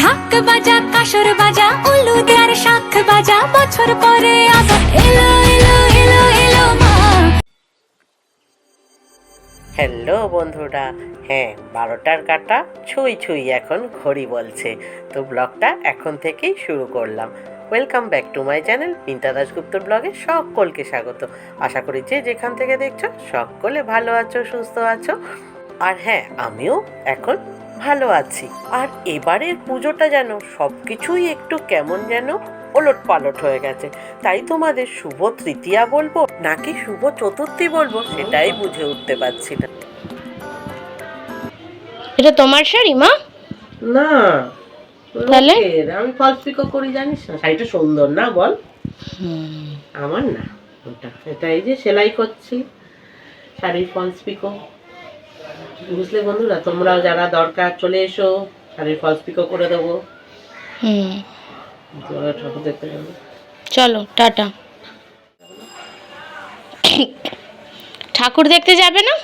ঢাক বাজা, কাসর বাজা উলু দেয়ার শাখ বাজা, বছর পরে আবার এলো এলো এলো এলো হ্যালো বন্ধুরা হ্যাঁ বারোটার কাটা ছুঁই ছুঁই এখন ঘড়ি বলছে। তো ব্লগটা এখন থেকেই শুরু করলাম। Welcome back to my channel Minta দাসগুপ্তর ব্লগে সকলকে স্বাগত। আশা করি যে যেখান থেকে দেখছ, সকলে ভালো আছো, সুস্থ আছো। আর হ্যাঁ আমিও এখন ভালো আছি। আর এবারের পুজোটা যেন সব কিছুই একটু কেমন যেন ওলট পালট হয়ে গেছে। তাই তোমাদের শুভ তৃতীয়া বলব নাকি শুভ চতুর্থী বলব সেটাই বুঝে উঠতে পারছি না। এটা তোমার শাড়ি মা? না। তাহলে? আমি ফলস পিকো করি জানিস না? শাড়িটা সুন্দর না বল? আমার না ওটা। এটা এই যে সেলাই করছি শাড়ির ফলস পিকো বুঝলে বন্ধুরা তোমরাও যারা দরকার চলে এসো শাড়ির ফলস পিকো করে দেবো। হুম তোমরা ঠাকুর দেখতে যাব। চলো টাটা। ঠাকুর দেখতে যাবে না?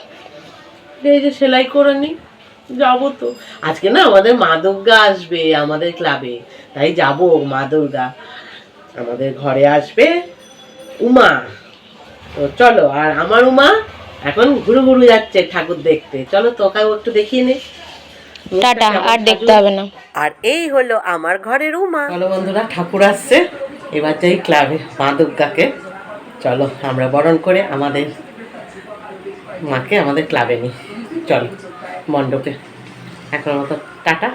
এই যে সেলাই করে নি যাব তো। আজকে না আমাদের মা দুর্গা আসবে আমাদের ক্লাবে তাই যাব মা দুর্গা। আমাদের ঘরে আসবে উমা। তো চলো আর আমার উমা এখন ঘুরু ঘুরু যাচ্ছে ঠাকুর দেখতে। চলো তোকাও একটু দেখিয়ে নে। টাটা আর দেখতে হবে না। আর এই হলো আমার ঘরের উমা। চলো বন্ধুরা ঠাকুর আসছে। এবার যাই ক্লাবে মা দুর্গাকে। চলো আমরা বরণ করে আমাদের মাকে আমাদের ক্লাবে নিই। চলো মণ্ডপে। এখন মতো টাটা।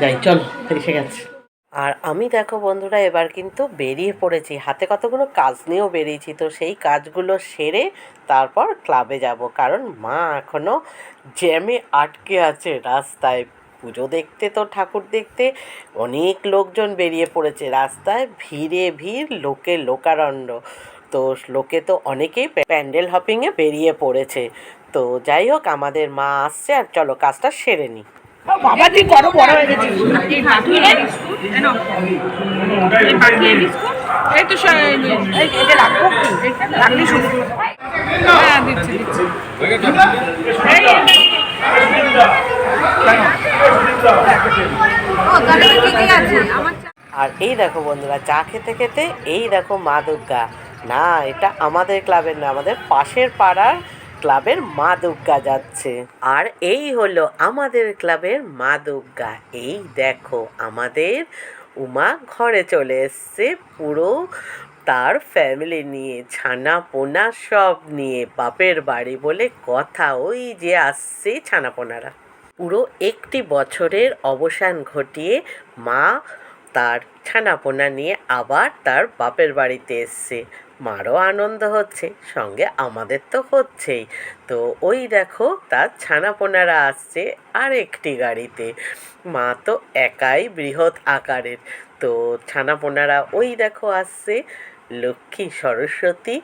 যাই চলো এসে গেছে। আর আমি দেখো বন্ধুরা, এবার কিন্তু বেরিয়ে পড়েছি। হাতে কতগুলো কাজ নিয়েও বেরিয়েছি, তো সেই কাজগুলো সেরে তারপর ক্লাবে যাব। কারণ মা এখনও জ্যামে আটকে আছে রাস্তায়। পুজো দেখতে তো, ঠাকুর দেখতে অনেক লোকজন বেরিয়ে পড়েছে। রাস্তায় ভিড়ে ভিড়, লোকে লোকারণ্য তো লোকে তো অনেকেই প্যান্ডেল হপিংয়ে বেরিয়ে পড়েছে। তো যাই হোক, আমাদের মা আসছে আর চলো কাজটা সেরে নিই। এই তো সা- এই- এটা রাখব কি? শুধু। হ্যাঁ, দিচ্ছি, দিচ্ছি। চা- আর এই দেখো বন্ধুরা চা খেতে খেতে এই দেখো মা দুর্গা না এটা আমাদের ক্লাবের না আমাদের পাশের পাড়ার ক্লাবের মা দুর্গা যাচ্ছে। আর এই হলো আমাদের ক্লাবের মা দুর্গা এই দেখো, আমাদের উমা ঘরে চলে এসছে। পুরো তার ফ্যামিলি নিয়ে ছানা পোনা সব নিয়ে, বাপের বাড়ি বলে কথা। ওই যে আসছে ছানাপোনারা। পুরো একটি বছরের অবসান ঘটিয়ে মা তার ছানাপোনা নিয়ে আবার তার বাপের বাড়িতে এসছে। মারও আনন্দ হচ্ছে, সঙ্গে আমাদের তো হচ্ছেই। তো ওই দেখো, তার ছানাপোনারা আসছে আর একটি গাড়িতে। মা তো একাই বৃহৎ আকারের। তো ছানাপোনারা ওই দেখো আসছে, লক্ষ্মী, সরস্বতী,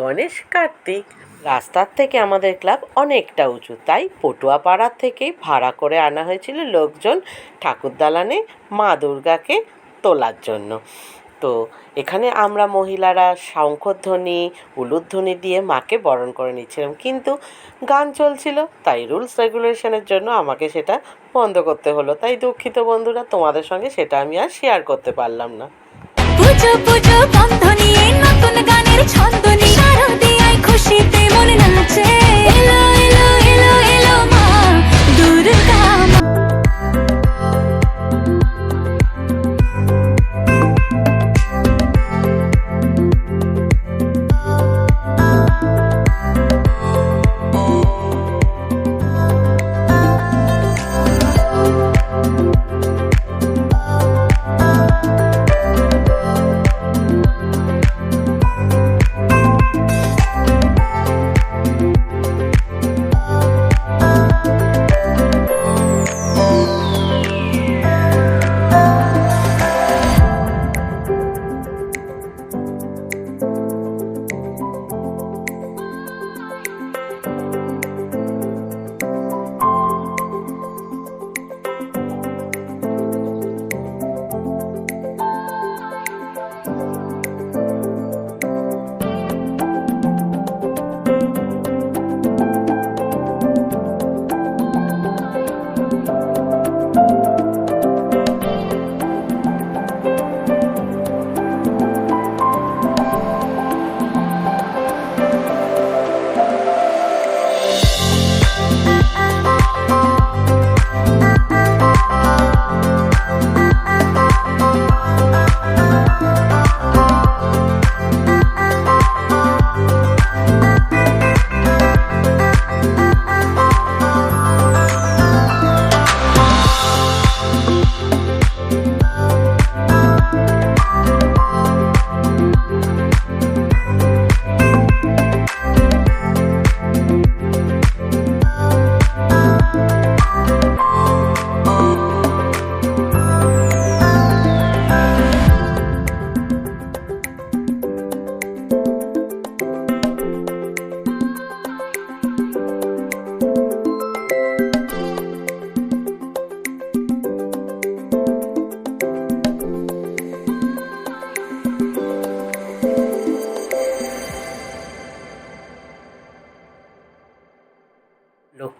গণেশ, কার্তিক। রাস্তার থেকে আমাদের ক্লাব অনেকটা উঁচু, তাই পটুয়া পাড়ার থেকে ভাড়া করে আনা হয়েছিল লোকজন ঠাকুর দালানে মা দুর্গাকে তোলার জন্য। তো এখানে আমরা মহিলারা শঙ্খধ্বনি, উলুধ্বনি দিয়ে মাকে বরণ করে নিচ্ছিলাম। কিন্তু গান চলছিল, তাই রুলস রেগুলেশনের জন্য আমাকে সেটা বন্ধ করতে হলো। তাই দুঃখিত বন্ধুরা, তোমাদের সঙ্গে সেটা আমি আর শেয়ার করতে পারলাম না। গানের ছন্দ খুশিতে মনে নাচে।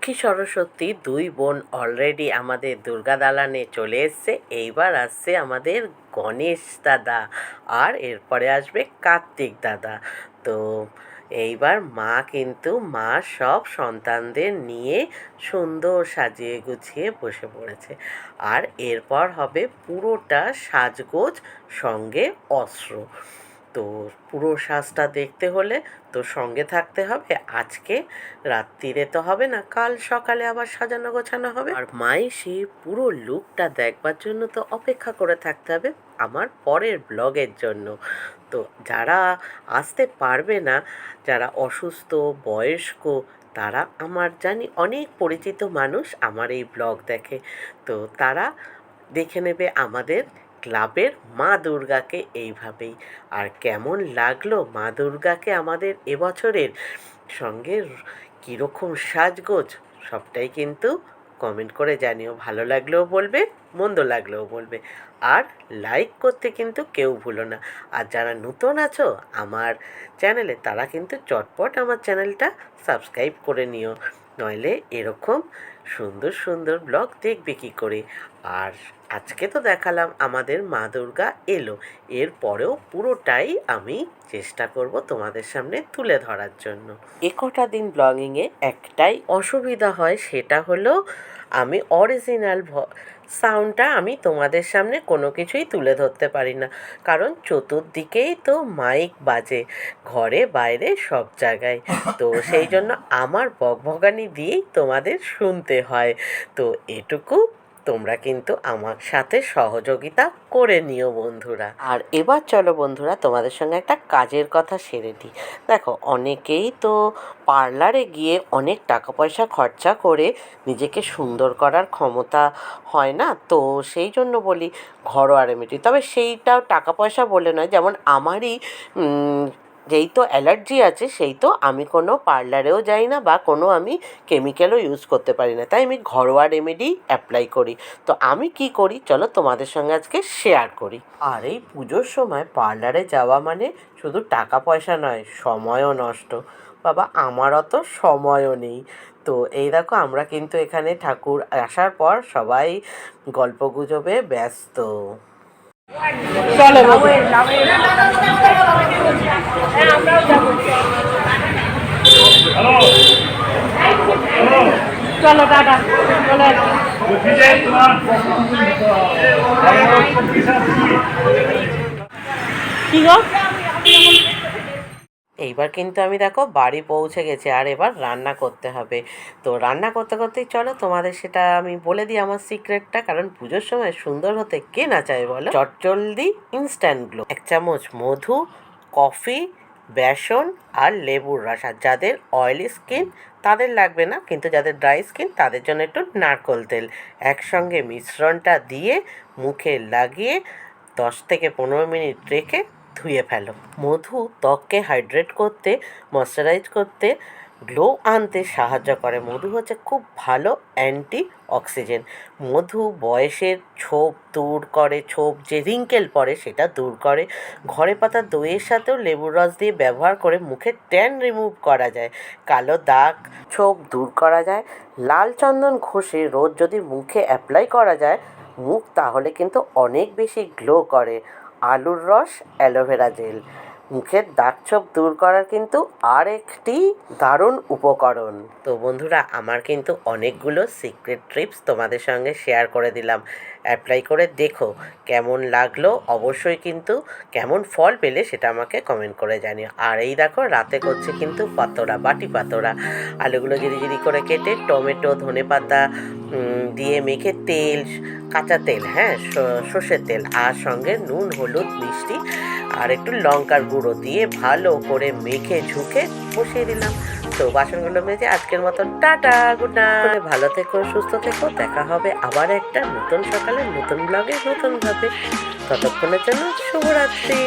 লক্ষ্মী সরস্বতী দুই বোন অলরেডি আমাদের দুর্গা দালানে চলে এসছে। এইবার আসছে আমাদের গণেশ দাদা আর এরপরে আসবে কার্তিক দাদা। তো এইবার মা কিন্তু মা সব সন্তানদের নিয়ে সুন্দর সাজিয়ে গুছিয়ে বসে পড়েছে। আর এরপর হবে পুরোটা সাজগোজ সঙ্গে অস্ত্র। তো পুরো সাজটা দেখতে হলে তো সঙ্গে থাকতে হবে। আজকে রাত্রিরে তো হবে না, কাল সকালে আবার সাজানো গোছানো হবে। আর মাই সেই পুরো লুকটা দেখবার জন্য তো অপেক্ষা করে থাকতে হবে আমার পরের ব্লগের জন্য। তো যারা আসতে পারবে না, যারা অসুস্থ, বয়স্ক, তারা আমার জানি অনেক পরিচিত মানুষ আমার এই ব্লগ দেখে। তো তারা দেখে নেবে আমাদের ক্লাবের মা দুর্গাকে এইভাবেই। আর কেমন লাগল মা দুর্গাকে আমাদের এবছরের সঙ্গে কীরকম সাজগোজ সবটাই কিন্তু কমেন্ট করে জানিও। ভালো লাগলেও বলবে, মন্দ লাগলেও বলবে। আর লাইক করতে কিন্তু কেউ ভুলো না। আর যারা নতুন আছো আমার চ্যানেলে তারা কিন্তু চটপট আমার চ্যানেলটা সাবস্ক্রাইব করে নিও। নইলে এরকম সুন্দর সুন্দর ব্লগ দেখবে কী করে? আর আজকে তো দেখালাম, আমাদের মা দুর্গা এলো। এরপরেও পুরোটাই আমি চেষ্টা করব তোমাদের সামনে তুলে ধরার জন্য। একটা দিন ব্লগিংয়ে একটাই অসুবিধা হয়, সেটা হলো আমি অরিজিনাল সাউন্ডটা আমি তোমাদের সামনে কোনো কিছুই তুলে ধরতে পারি না। কারণ চতুর্দিকেই তো মাইক বাজে, ঘরে বাইরে সব জায়গায়। তো সেই জন্য আমার বকভগানি দিয়েই তোমাদের শুনতে হয়। তো এটুকু তোমরা কিন্তু আমার সাথে সহযোগিতা করে নিও বন্ধুরা। আর এবার চলো বন্ধুরা, তোমাদের সঙ্গে একটা কাজের কথা সেরে দিই দেখো, অনেকেই তো পার্লারে গিয়ে অনেক টাকা পয়সা খরচা করে নিজেকে সুন্দর করার ক্ষমতা হয় না, তো সেই জন্য বলি ঘরোয়া রেমেডি তবে সেইটাও টাকা পয়সা বলে নয়, যেমন আমারই যেই তো অ্যালার্জি আছে সেই তো আমি কোনো পার্লারেও যাই না বা কোনো আমি কেমিক্যালও ইউজ করতে পারি না। তাই আমি ঘরোয়া রেমেডি অ্যাপ্লাই করি। তো আমি কি করি? চলো তোমাদের সঙ্গে আজকে শেয়ার করি। আর এই পুজোর সময় পার্লারে যাওয়া মানে শুধু টাকা পয়সা নয় সময়ও নষ্ট। বাবা আমার অত সময়ও নেই। তো এই দেখো আমরা কিন্তু এখানে ঠাকুর আসার পর সবাই গল্প গুজবে ব্যস্ত। চলো চলো চলো কি এইবার কিন্তু আমি দেখো বাড়ি পৌঁছে গেছি, আর এবার রান্না করতে হবে। তো রান্না করতে করতেই চলো, তোমাদের সেটা আমি বলে দিই আমার সিক্রেটটা কারণ পুজোর সময় সুন্দর হতে কে না চায় বলো? চটজলদি ইনস্ট্যান্ট গ্লো এক চামচ মধু কফি বেসন আর লেবুর রস। আর যাদের অয়েলি স্কিন তাদের লাগবে না, কিন্তু যাদের ড্রাই স্কিন তাদের জন্য একটু নারকোল তেল। একসঙ্গে মিশ্রণটা দিয়ে মুখে লাগিয়ে দশ থেকে পনেরো মিনিট রেখে ধুয়ে ফেলো। মধু ত্বককে হাইড্রেট করতে ময়শ্চারাইজ করতে গ্লো আনতে সাহায্য করে। মধু হচ্ছে খুব ভালো অ্যান্টি অক্সিজেন মধু বয়সের ছোপ দূর করে, ছোপ যে রিঙ্কেল পড়ে সেটা দূর করে। ঘরে পাতা দইয়ের সাথেও লেবুর রস দিয়ে ব্যবহার করে মুখের ট্যান রিমুভ করা যায়। কালো দাগ, ছোপ দূর করা যায়। লাল চন্দন ঘষে রোজ যদি মুখে অ্যাপ্লাই করা যায়, মুখ তাহলে কিন্তু অনেক বেশি গ্লো করে। আলুর রস অ্যালোভেরা জেল। মুখের দাগ ছোপ দূর করার কিন্তু আরেকটি দারুণ উপকরণ। তো বন্ধুরা, আমার কিন্তু অনেকগুলো সিক্রেট ট্রিপস তোমাদের সঙ্গে শেয়ার করে দিলাম। অ্যাপ্লাই করে দেখো কেমন লাগল। অবশ্যই কিন্তু কেমন ফল পেলে সেটা আমাকে কমেন্ট করে জানিও। আর এই দেখো রাতে করছে কিন্তু পাতোড়া, বাটি পাতোড়া। আলুগুলো জিরি জিরি করে কেটে টমেটো, ধনে পাতা দিয়ে মেখে তেল, কাঁচা তেল হ্যাঁ সর্ষের তেল আর সঙ্গে নুন, হলুদ, মিষ্টি আর একটু লঙ্কার গুঁড়ো দিয়ে ভালো করে মেখে ঝুঁকে বসিয়ে দিলাম। তো বাসনগুলো মেজে আজকের মতো টাটা গুড নাইট ভালো থেকো, সুস্থ থেকো, দেখা হবে আবার একটা নতুন সকালে, নতুন ব্লগে নতুন ভাবে। ততক্ষণের জন্য শুভরাত্রি।